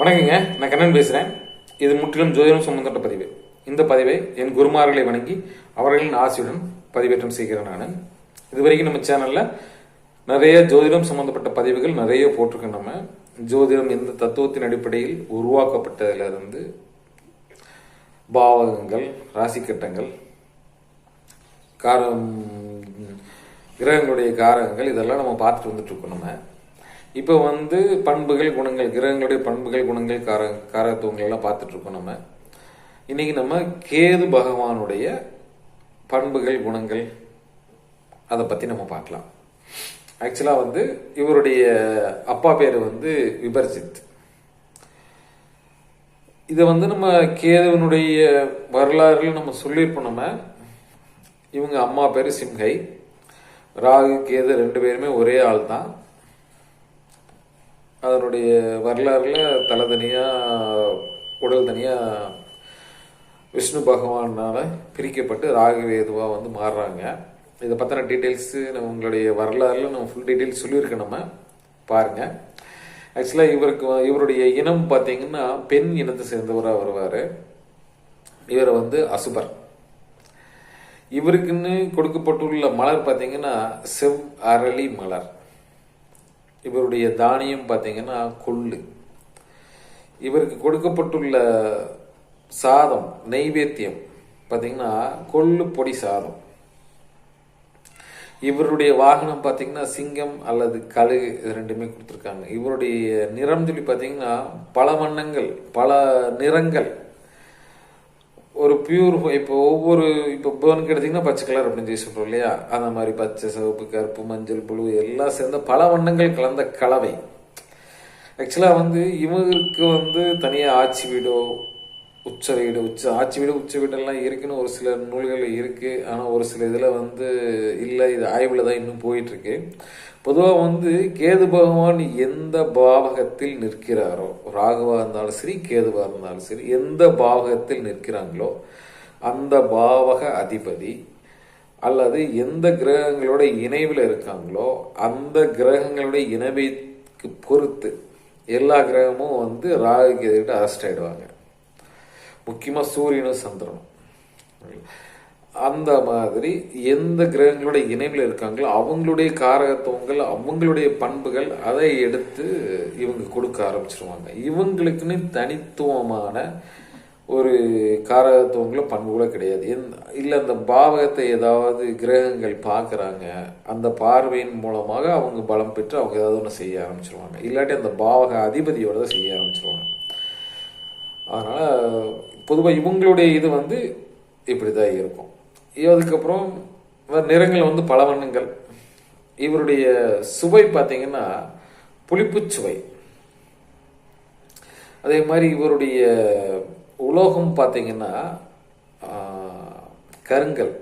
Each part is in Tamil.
வணக்கங்க. நான் கண்ணன் பேசுகிறேன் இது முற்றிலும் ஜோதிடம் சம்பந்தப்பட்ட பதிவு. இந்த பதிவை என் குருமார்களை வணங்கி அவர்களின் ஆசையுடன் பதிவேற்றம் செய்கிறேன் நான். இதுவரைக்கும் நம்ம சேனலில் நிறைய ஜோதிடம் சம்பந்தப்பட்ட பதிவுகள் நிறைய போட்டிருக்கோம் நம்ம. ஜோதிடம் எந்த தத்துவத்தின் அடிப்படையில் உருவாக்கப்பட்டதிலிருந்து பாவகங்கள் ராசிக்கட்டங்கள் காரம் கிரகங்களுடைய காரகங்கள் இதெல்லாம் நம்ம பார்த்துட்டு வந்துட்டு இருக்கோம் நம்ம. இப்போ வந்து பண்புகள் குணங்கள் கிரகங்களுடைய பண்புகள் குணங்கள் கார காரத்துவங்கள் எல்லாம் பார்த்துட்டு இருக்கோம் நம்ம. இன்னைக்கு நம்ம கேது பகவானுடைய பண்புகள் குணங்கள் அதை பற்றி நம்ம பார்க்கலாம். ஆக்சுவலாக வந்து இவருடைய அப்பா பேர் வந்து விபர்ஜித். இதை வந்து நம்ம கேதுவனுடைய வரலாறுல நம்ம சொல்லியிருப்போம் நம்ம. இவங்க அம்மா பேர் சிம்ஹை. ராகு கேது ரெண்டு பேருமே ஒரே ஆள் தான் அதனுடைய வரலாறுல தலை தனியாக உடல் தனியாக விஷ்ணு பகவானால பிரிக்கப்பட்டு ராகவேதுவாக வந்து மாறுறாங்க. இதை பற்றின டீட்டெயில்ஸு நம்ம உங்களுடைய வரலாறுல நம்ம ஃபுல் டீட்டெயில்ஸ் சொல்லியிருக்கோம் நம்ம. பாருங்க. ஆக்சுவலாக இவருக்கு வ- இவருடைய இனம் பார்த்தீங்கன்னா பெண் இனத்தை சேர்ந்தவராக வருவார். இவர் வந்து அசுபர். இவருக்குன்னு கொடுக்கப்பட்டுள்ள மலர் பார்த்தீங்கன்னா செவ் அரளி மலர். இவருடைய தானியம் பார்த்தீங்கன்னா கொள்ளு. இவருக்கு கொடுக்கப்பட்டுள்ள சாதம் நைவேத்தியம் பார்த்தீங்கன்னா கொள்ளு பொடி சாதம். இவருடைய வாகனம் பார்த்தீங்கன்னா சிங்கம் அல்லது கழுகு இது ரெண்டுமே கொடுத்துருக்காங்க. இவருடைய நிறம் சொல்லி பார்த்தீங்கன்னா பல வண்ணங்கள் பல நிறங்கள். ஒரு பியூர் இப்போ ஒவ்வொரு இப்போ பேர்னுக்கு எடுத்தீங்கன்னா பச்சை கலர் அப்படின்னு சொல்லி சொல்றோம் இல்லையா? அந்த மாதிரி பச்சை சிவப்பு கருப்பு மஞ்சள் புழு எல்லாம் சேர்ந்த பல வண்ணங்கள் கலந்த கலவை. ஆக்சுவலாக வந்து இவருக்கு வந்து தனியாக ஆட்சி வீடோ உச்ச வீடு உச்ச ஆட்சி வீடு உச்ச வீடெல்லாம் இருக்குன்னு ஒரு சில நூல்கள் இருக்கு. ஆனால் ஒரு சில இதில் வந்து இல்லை இது ஆய்வில் தான் இன்னும் போயிட்டு இருக்கு பொதுவாக வந்து கேது பகவான் எந்த பாவகத்தில் நிற்கிறாரோ ராகுவா இருந்தாலும் சரி கேதுவா இருந்தாலும் சரி எந்த பாவகத்தில் நிற்கிறாங்களோ அந்த பாவக அதிபதி அல்லது எந்த கிரகங்களோட இணைவில் இருக்காங்களோ அந்த கிரகங்களுடைய இணைவைக்கு பொறுத்து எல்லா கிரகமும் வந்து ராகு கேதுகிட்ட அரெஸ்ட் ஆயிடுவாங்க. முக்கியமாக சூரியனும் சந்திரனும். அந்த மாதிரி எந்த கிரகங்களோட இணைவில் இருக்காங்களோ அவங்களுடைய காரகத்துவங்கள் அவங்களுடைய பண்புகள் அதை எடுத்து இவங்க கொடுக்க ஆரம்பிச்சிருவாங்க. இவங்களுக்குன்னு தனித்துவமான ஒரு காரகத்துவங்களோ பண்புகளோ கிடையாது. எந்த இல்லை அந்த பாவகத்தை ஏதாவது கிரகங்கள் பார்க்குறாங்க அந்த பார்வையின் மூலமாக அவங்க பலம் பெற்று அவங்க ஏதாவது ஒன்று செய்ய ஆரம்பிச்சிருவாங்க. இல்லாட்டி அந்த பாவக அதிபதியோட தான் செய்ய ஆரம்பிச்சிருவாங்க. அதனால் பொதுவாக இவங்களுடைய இது வந்து இப்படி தான் இருக்கும் அதுக்கப்புறம் நிறங்கள் வந்து பல வண்ணங்கள். இவருடைய சுவை பார்த்தீங்கன்னா புளிப்பு சுவை. அதே மாதிரி இவருடைய உலோகம் பார்த்தீங்கன்னா கருங்கல்.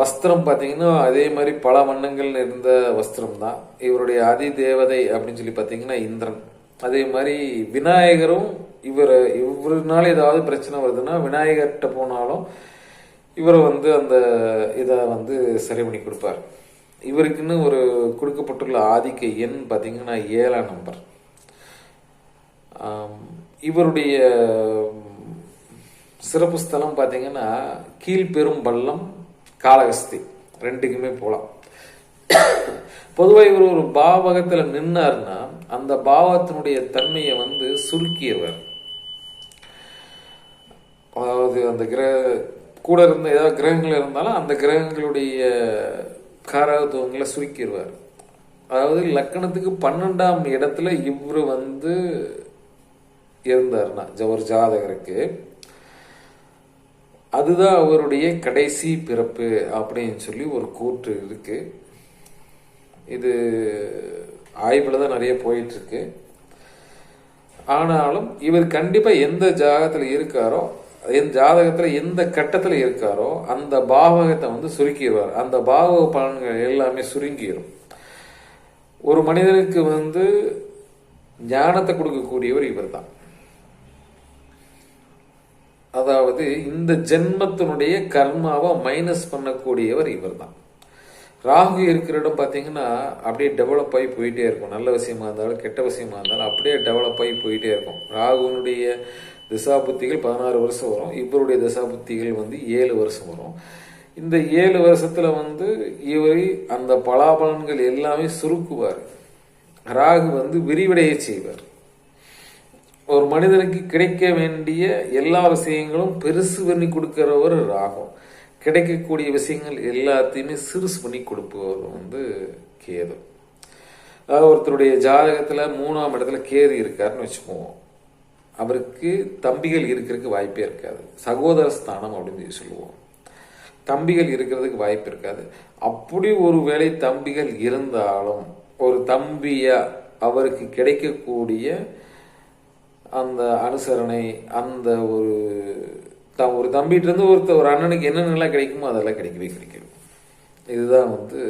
வஸ்திரம் பார்த்தீங்கன்னா அதே மாதிரி பல வண்ணங்கள் இருந்த வஸ்திரம் தான் இவருடைய அதி தேவதை அப்படின்னு சொல்லி பார்த்தீங்கன்னா இந்திரன். அதே மாதிரி விநாயகரும் இவர் இவருனால ஏதாவது பிரச்சனை வருதுன்னா விநாயகர்கிட்ட போனாலும் இவரை வந்து அந்த இதை வந்து சரி பண்ணி கொடுப்பார். இவருக்குன்னு ஒரு கொடுக்கப்பட்டுள்ள ஆதிக்க எண் பார்த்தீங்கன்னா ஏழாம் நம்பர். இவருடைய சிறப்பு ஸ்தலம் பார்த்தீங்கன்னா கீழ்பெரும் பள்ளம் காளகஸ்தி ரெண்டுக்குமே போகலாம். பொதுவாக இவர் ஒரு பாவகத்தில் நின்னார்னா அந்த பாவத்தினுடைய தன்மையை வந்து சுருக்கியவர். அதாவது அந்த கிரக கூட இருந்த ஏதாவது கிரகங்கள் இருந்தாலும் அந்த கிரகங்களுடைய காரகத்துவங்களை சுருக்கிடுவார் அதாவது லக்கணத்துக்கு பன்னெண்டாம் இடத்துல இவர் வந்து இருந்தார்னா ஜ- ஒரு ஜாதகருக்கு. அதுதான் அவருடைய கடைசி பிறப்பு அப்படின்னு சொல்லி ஒரு கூற்று இருக்கு. இது ஆய்வில் தான் நிறைய போயிட்டு இருக்கு ஆனாலும் இவர் கண்டிப்பா எந்த ஜாகத்தில் இருக்காரோ எந்த ஜாதகத்தில் எந்த கட்டத்தில் இருக்காரோ அந்த பாவகத்தை வந்து சுருக்கிடுவார். அந்த பாவக பலன்கள் எல்லாமே சுருங்கிடும் ஒரு மனிதனுக்கு வந்து ஞானத்தை கொடுக்கக்கூடியவர் இவர் தான் அதாவது இந்த ஜென்மத்தினுடைய கர்மாவை மைனஸ் பண்ணக்கூடியவர் இவர் தான் ராகு இருக்கிற இடம் பார்த்தீங்கன்னா அப்படியே டெவலப் ஆகி போயிட்டே இருக்கும். நல்ல விஷயமா இருந்தாலும் கெட்ட விஷயமா இருந்தாலும் அப்படியே டெவலப் ஆகி போயிட்டே இருக்கும். ராகுனுடைய திசாபுத்திகள் பதினாறு வருஷம் வரும். இவருடைய திசாபுத்திகள் வந்து ஏழு வருஷம் வரும். இந்த ஏழு வருஷத்துல வந்து இவர் அந்த பலாபலன்கள் எல்லாமே சுருக்குவார். ராகு வந்து விரிவடைய செய்வார். ஒரு மனிதனுக்கு கிடைக்க வேண்டிய எல்லா விஷயங்களும் பெருசு பண்ணி கொடுக்கிறவர் ராகம் கிடைக்கக்கூடிய விஷயங்கள் எல்லாத்தையுமே சிறுசு பண்ணி கொடுப்பவர் வந்து கேது. அதாவது ஒருத்தருடைய ஜாதகத்தில் மூணாம் இடத்துல கேது இருக்காருன்னு வச்சுக்குவோம். அவருக்கு தம்பிகள் இருக்கிறதுக்கு வாய்ப்பே இருக்காது. சகோதர ஸ்தானம் அப்படின்னு சொல்லி சொல்லுவோம். தம்பிகள் இருக்கிறதுக்கு வாய்ப்பு இருக்காது. அப்படி ஒரு வேளை தம்பிகள் இருந்தாலும் ஒரு தம்பியா அவருக்கு கிடைக்கக்கூடிய அந்த அனுசரணை அந்த ஒரு தான் ஒரு தம்பிகிட்டேருந்து ஒருத்த ஒரு அண்ணனுக்கு என்னென்னலாம் கிடைக்குமோ அதெல்லாம் கிடைக்கவே கிடைக்கும் இதுதான் வந்து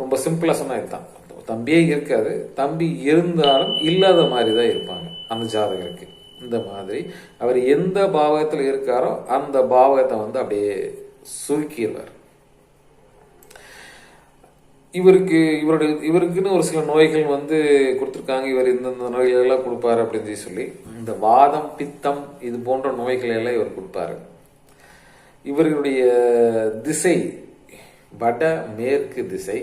ரொம்ப சிம்பிளாக சொன்னால் இதுதான். தம்பியே இருக்காது தம்பி இருந்தாலும் இல்லாத மாதிரி தான் இருப்பாங்க. அந்த ஜாதகருக்கு. இந்த மாதிரி. அவர் எந்த பாவகத்தில் இருக்காரோ அந்த பாவகத்தை வந்து அப்படியே சுருக்கிடுவார். இவருக்கு இவருடைய இவருக்குன்னு ஒரு சில நோய்கள் வந்து கொடுத்துருக்காங்க. இவர் இந்தந்த நோய்களெல்லாம் கொடுப்பாரு அப்படின்னு சொல்லி இந்த வாதம் பித்தம் இது போன்ற நோய்கள் எல்லாம் இவர் கொடுப்பாரு. இவர்களுடைய திசை வட மேற்கு திசை.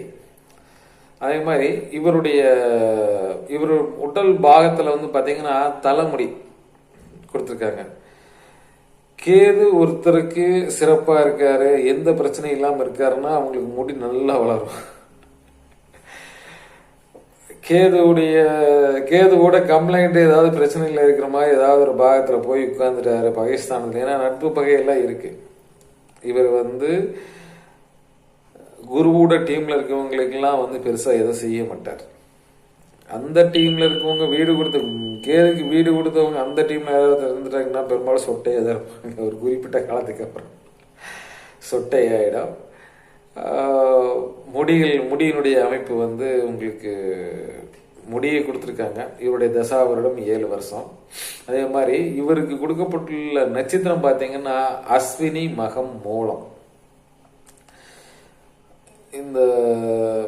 அதே மாதிரி இவருடைய இவர் உடல் பாகத்தில் வந்து பார்த்தீங்கன்னா தலைமுடி கொடுத்துருக்காங்க. கேது ஒருத்தருக்கு சிறப்பாக இருக்காரு. எந்த பிரச்சனையும் இல்லாமல் இருக்காருன்னா அவங்களுக்கு முடி நல்லா வளரும். கேதுவுடைய கேதுவோட கம்ப்ளைண்ட் ஏதாவது பிரச்சனையில் இருக்கிற மாதிரி ஏதாவது ஒரு பாகத்துல போய் உட்காந்துட்டாரு பகைஸ்தானத்துல. ஏன்னா நட்பு பகையெல்லாம் இருக்கு. இவர் வந்து குருவோட டீம்ல இருக்கவங்களுக்கெல்லாம் வந்து பெருசா எதுவும் செய்ய மாட்டார். அந்த டீம்ல இருக்கவங்க வீடு கொடுத்த கேதுக்கு வீடு கொடுத்தவங்க அந்த டீம்ல யாராவது இருந்துட்டாங்கன்னா பெரும்பாலும் சொட்டையாக தான் இருப்பாங்க. ஒரு குறிப்பிட்ட காலத்துக்கு அப்புறம். சொட்டையாயிடும். முடிகள் முடியினுடைய அமைப்பு வந்து உங்களுக்கு முடியை கொடுத்துருக்காங்க. இவருடைய தசாவரிடம் ஏழு வருஷம். அதே மாதிரி இவருக்கு கொடுக்கப்பட்டுள்ள நட்சத்திரம் பார்த்தீங்கன்னா அஸ்வினி மகம் மூலம். இந்த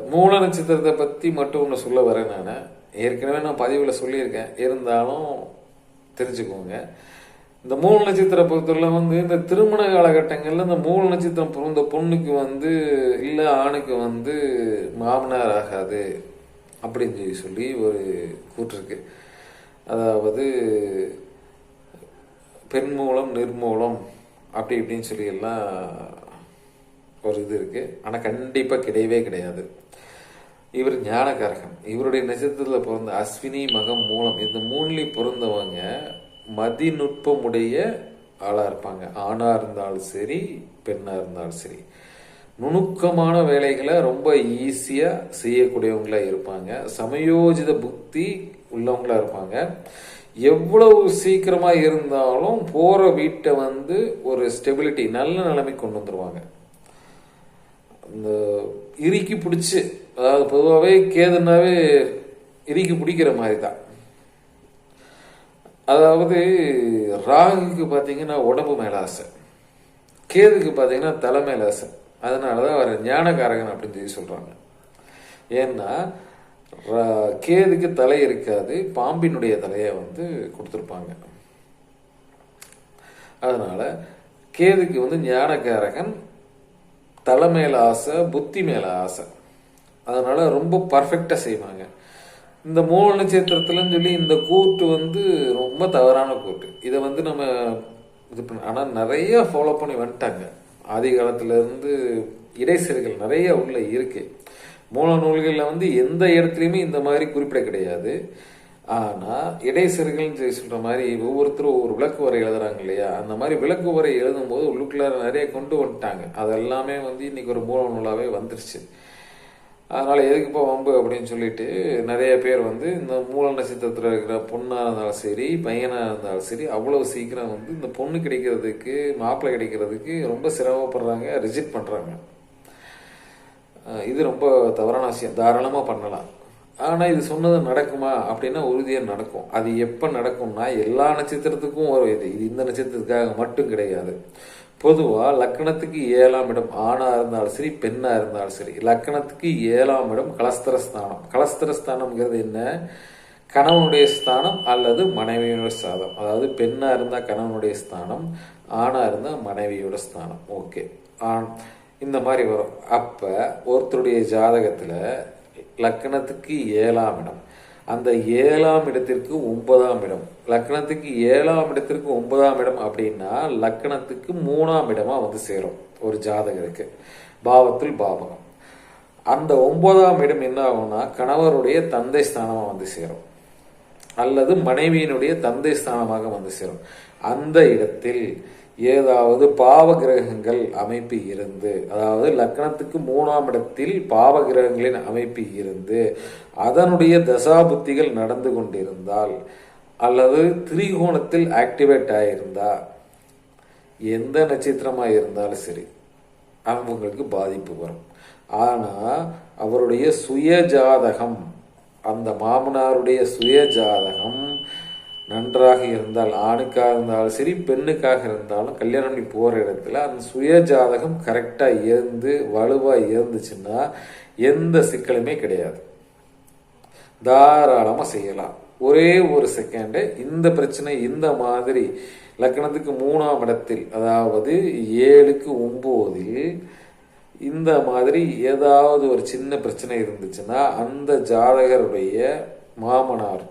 மூல நட்சத்திரத்தை பற்றி மட்டும் ஒன்று சொல்ல வரேன் நான். ஏற்கனவே நான் பதிவில் சொல்லியிருக்கேன். இருந்தாலும் தெரிஞ்சுக்கோங்க. இந்த மூல நட்சத்திர பொறுத்தவரை வந்து இந்த திருமண காலகட்டங்களில் இந்த மூல நட்சத்திரம் பிறந்த பொண்ணுக்கு வந்து இல்லை ஆணுக்கு வந்து மாமனார் ஆகாது அப்படின்னு சொல்லி சொல்லி ஒரு கூற்றுருக்கு. அதாவது பெண் மூலம் நிர்மூலம் அப்படி இப்படின்னு சொல்லி எல்லாம் ஒரு இது இருக்குது ஆனால் கண்டிப்பாக கிடையவே கிடையாது. இவர் ஞானகாரகன் இவருடைய நட்சத்திரத்தில் பிறந்த அஸ்வினி மகம் மூலம். இந்த மூணுலேயும் பிறந்தவங்க மதிநுட்பமுடைய ஆளா இருப்பாங்க. ஆணா இருந்தாலும் சரி பெண்ணா இருந்தாலும் சரி. நுணுக்கமான வேலைகளை ரொம்ப ஈஸியா செய்யக்கூடியவங்களா இருப்பாங்க. சமயோஜித புத்தி உள்ளவங்களா இருப்பாங்க. எவ்வளவு சீக்கிரமா இருந்தாலும் போற வீட்டை வந்து ஒரு ஸ்டெபிலிட்டி நல்ல நிலைமை கொண்டு வந்துருவாங்க. இந்த இறுக்கி பிடிச்சி அதாவது பொதுவாகவே கேதுனாவே இறுக்கி பிடிக்கிற மாதிரி தான் அதாவது ராகுக்கு பார்த்தீங்கன்னா உடம்பு மேல ஆசை. கேதுக்கு பார்த்தீங்கன்னா தலை மேல ஆசை. அதனால தான் அவர் ஞானகாரகன் அப்படின்னு சொல்லி சொல்றாங்க. ஏன்னா ரா- கேதுக்கு தலை இருக்காது பாம்பினுடைய தலையை வந்து கொடுத்துருப்பாங்க. அதனால கேதுக்கு வந்து ஞானகாரகன் தலை மேல ஆசை புத்தி மேல ஆசை. அதனால ரொம்ப பர்ஃபெக்டாக செய்வாங்க. இந்த மூல நட்சத்திரத்துலன்னு சொல்லி இந்த கூட்டு வந்து ரொம்ப தவறான கூட்டு இதை வந்து நம்ம இது பண்ண ஆனால் நிறைய ஃபாலோ பண்ணி வந்துட்டாங்க. ஆதி காலத்துல இருந்து இடைசெருகள் நிறைய உள்ள இருக்கு. மூல நூல்களில் வந்து எந்த இடத்துலையுமே இந்த மாதிரி குறிப்பிட கிடையாது. ஆனால் இடைசெருகள்னு சொல்லி சொல்கிற மாதிரி ஒவ்வொருத்தரும் ஒவ்வொரு விளக்கு உரை எழுதுறாங்க இல்லையா? அந்த மாதிரி விளக்கு உரை எழுதும்போது உள்ளுக்குள்ளார நிறைய கொண்டு வந்துட்டாங்க. அதெல்லாமே வந்து இன்னைக்கு ஒரு மூல நூலாகவே வந்துருச்சு. அதனால் எதுக்குப்பா வம்பு அப்படின்னு சொல்லிட்டு நிறைய பேர் வந்து இந்த மூல நட்சத்திரத்தில் இருக்கிற பொண்ணாக இருந்தாலும் சரி பையனாக இருந்தாலும் சரி அவ்வளோ சீக்கிரம் வந்து இந்த பொண்ணு கிடைக்கிறதுக்கு மாப்பிள்ளை கிடைக்கிறதுக்கு ரொம்ப சிரமப்படுறாங்க ரிஜெக்ட் பண்ணுறாங்க இது ரொம்ப தவறான விஷயம். தாராளமாக பண்ணலாம். ஆனால் இது சொன்னது நடக்குமா அப்படின்னா உறுதியாக நடக்கும். அது எப்போ நடக்கும்னா எல்லா நட்சத்திரத்துக்கும் ஒரு இது. இது இந்த நட்சத்திரத்துக்காக மட்டும் கிடையாது. பொதுவாக லக்கணத்துக்கு ஏழாம் இடம் ஆணாக இருந்தாலும் சரி பெண்ணாக இருந்தாலும் சரி லக்கணத்துக்கு ஏழாம் இடம் கலஸ்தர ஸ்தானம் கலஸ்தர என்ன? கணவனுடைய ஸ்தானம் அல்லது மனைவியோட ஸ்தானம். அதாவது பெண்ணாக இருந்தால் கணவனுடைய ஸ்தானம் ஆணாக இருந்தால் மனைவியோட ஸ்தானம். ஓகே. ஆண் இந்த மாதிரி வரும். அப்போ ஒருத்தருடைய ஜாதகத்தில் லக்கணத்துக்கு ஏழாம் இடம். அந்த ஏழாம் இடத்திற்கு ஒன்பதாம் இடம். லக்கணத்துக்கு ஏழாம் இடத்திற்கு ஒன்பதாம் இடம் அப்படின்னா லக்கணத்துக்கு மூணாம் இடமா வந்து சேரும். ஒரு ஜாதகருக்கு. பாவத்தில் பாவகம். அந்த ஒன்பதாம் இடம் என்ன ஆகும்னா கணவருடைய தந்தை ஸ்தானமா வந்து சேரும். அல்லது மனைவியினுடைய தந்தை ஸ்தானமாக வந்து சேரும். அந்த இடத்தில் ஏதாவது பாவ கிரகங்கள் அமைப்பு இருந்து அதாவது லக்னத்துக்கு மூணாம் இடத்தில் பாவ கிரகங்களின் அமைப்பு இருந்து அதனுடைய தசாபுத்திகள் நடந்து கொண்டிருந்தால் அல்லது திரிகோணத்தில் ஆக்டிவேட் ஆகியிருந்தால் எந்த நட்சத்திரமாக இருந்தாலும் சரி அவங்களுக்கு பாதிப்பு வரும். ஆனால் அவருடைய சுய ஜாதகம் அந்த மாமனாருடைய சுய ஜாதகம் நன்றாக இருந்தால் ஆணுக்காக இருந்தாலும் சரி பெண்ணுக்காக இருந்தாலும் கல்யாணம் பண்ணி போகிற இடத்துல அந்த சுய ஜாதகம் கரெக்டாக இருந்து வலுவாக இருந்துச்சுன்னா எந்த சிக்கலுமே கிடையாது. தாராளமாக செய்யலாம். ஒரே ஒரு செகண்டு இந்த பிரச்சனை இந்த மாதிரி லக்கணத்துக்கு மூணாம் இடத்தில் அதாவது ஏழுக்கு ஒம்போதில் இந்த மாதிரி ஏதாவது ஒரு சின்ன பிரச்சனை இருந்துச்சுன்னா அந்த ஜாதகருடைய மாமனார்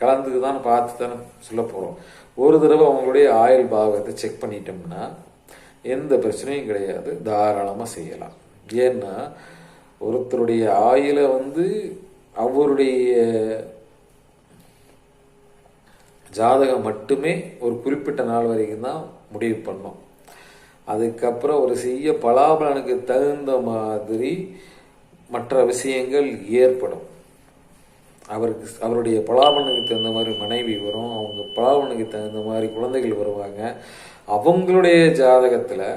கலந்துக்கு தான் பார்த்து தானே சொல்ல போகிறோம் ஒரு தடவை அவங்களுடைய ஆயுள் பாகத்தை செக் பண்ணிட்டோம்னா எந்த பிரச்சனையும் கிடையாது. தாராளமாக செய்யலாம். ஏன்னா ஒருத்தருடைய ஆயிலை வந்து அவருடைய ஜாதகம் மட்டுமே ஒரு குறிப்பிட்ட நாள் வரைக்கும் தான் முடிவு பண்ணோம். அதுக்கப்புறம் ஒரு செய்ய பலாபலனுக்கு தகுந்த மாதிரி மற்ற விஷயங்கள் ஏற்படும். அவருக்கு அவருடைய பலாபலனுக்கு தகுந்த மாதிரி மனைவி வரும் அவங்க பலாபலனுக்கு தகுந்த மாதிரி குழந்தைகள் வருவாங்க. அவங்களுடைய ஜாதகத்தில்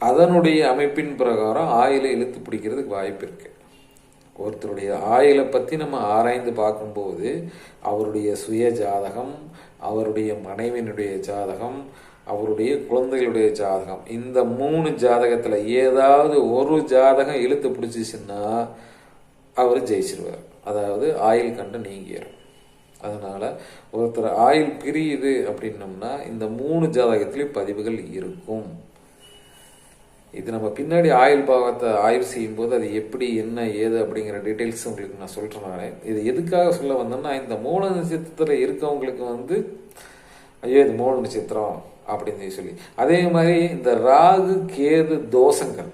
அதனுடைய அமைப்பின் பிரகாரம் ஆயிலை இழுத்து பிடிக்கிறதுக்கு வாய்ப்பு இருக்கு. ஒருத்தருடைய ஆயிலை பற்றி நம்ம ஆராய்ந்து பார்க்கும்போது அவருடைய சுய ஜாதகம் அவருடைய மனைவியினுடைய ஜாதகம் அவருடைய குழந்தைகளுடைய ஜாதகம் இந்த மூணு ஜாதகத்தில் ஏதாவது ஒரு ஜாதகம் இழுத்து பிடிச்சிச்சுன்னா அவர் ஜெயிச்சிருவார். அதாவது ஆயில் கண்டு நீங்கிடும் அதனால ஒருத்தர் ஆயில் பிரியுது அப்படின்னம்னா இந்த மூணு ஜாதகத்திலையும் பதிவுகள் இருக்கும். இது நம்ம பின்னாடி ஆயுள் பாவத்தை ஆய்வு செய்யும் போது அது எப்படி என்ன ஏது அப்படிங்கிற டீட்டெயில்ஸ் உங்களுக்கு நான் சொல்றேன் இது எதுக்காக சொல்ல வந்தேன்னா இந்த மூல நட்சத்திரத்தில் இருக்கவங்களுக்கு வந்து ஐயோ இது மூல நட்சத்திரம் அப்படின்னு சொல்லி. அதே மாதிரி இந்த ராகு கேது தோஷங்கள்.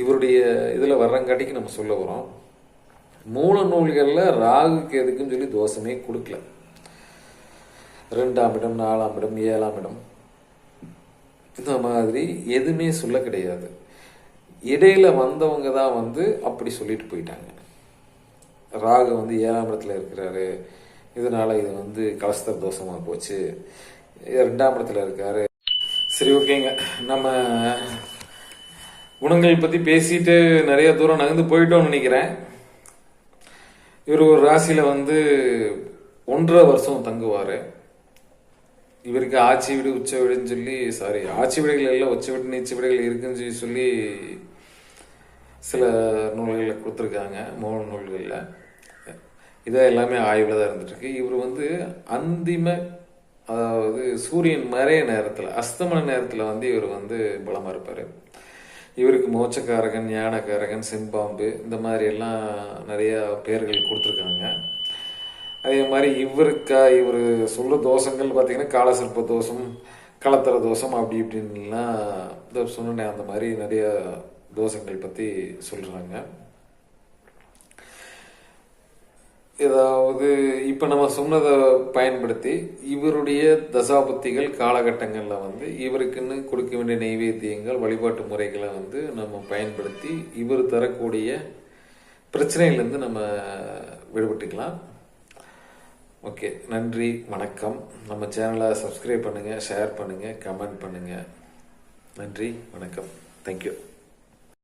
இவருடைய இதில் வர்றங்காட்டிக்கு நம்ம சொல்ல வரோம் மூல நூல்களில் ராகு கேதுக்குன்னு சொல்லி தோஷமே கொடுக்கல. ரெண்டாம் இடம் நாலாம் இடம் ஏழாம் இடம். இந்த மாதிரி எதுவுமே சொல்ல கிடையாது. இடையில வந்தவங்க தான் வந்து அப்படி சொல்லிட்டு போயிட்டாங்க. ராகு வந்து ஏழாம் இடத்துல இருக்கிறாரு. இதனால இது வந்து கலஸ்தர் தோஷமாக போச்சு. ரெண்டாம் இடத்துல இருக்காரு. சரி ஓகேங்க. நம்ம குணங்கள் பற்றி பேசிட்டு நிறைய தூரம் நகர்ந்து போயிட்டோம்னு நினைக்கிறேன். இவர் ஒரு ராசியில் வந்து ஒன்றரை வருஷம் தங்குவார். இவருக்கு ஆட்சி வீடு உச்ச வீடுன்னு சொல்லி சாரி ஆட்சி வீடுகள் எல்லாம் உச்ச வீடு நீச்ச வீடுகள் இருக்குன்னு சொல்லி சொல்லி சில நூல்களில் கொடுத்துருக்காங்க மூல நூல்களில். இதை எல்லாமே ஆய்வில் தான் இருந்துட்டுருக்கு. இவர் வந்து அந்திம அதாவது சூரியன் மறைய நேரத்தில் அஸ்தமன நேரத்தில் வந்து இவர் வந்து பலமாக இருப்பார். இவருக்கு மோச்சக்காரகன் ஞானக்காரகன் செம்பாம்பு இந்த மாதிரி எல்லாம் நிறைய பேர்கள் கொடுத்துருக்காங்க. அதே மாதிரி இவருக்கா இவர் சொல்ல தோஷங்கள் பார்த்தீங்கன்னா காலசர்ப்ப தோஷம் கலத்தர தோஷம் அப்படி இப்படின்லாம் இந்த சொன்னேன் அந்த மாதிரி நிறைய தோஷங்கள் பற்றி சொல்கிறாங்க ஏதாவது இப்போ நம்ம சொன்னதை பயன்படுத்தி இவருடைய தசாபுத்திகள் காலகட்டங்களில் வந்து இவருக்குன்னு கொடுக்க வேண்டிய நைவேத்தியங்கள் வழிபாட்டு முறைகளை வந்து நம்ம பயன்படுத்தி இவர் தரக்கூடிய பிரச்சனையிலேருந்து நம்ம விடுபட்டுக்கலாம். ஓகே நன்றி வணக்கம். நம்ம சேனலை சப்ஸ்கிரைப் பண்ணுங்கள் ஷேர் பண்ணுங்கள் கமெண்ட் பண்ணுங்கள் நன்றி வணக்கம். தேங்க்யூ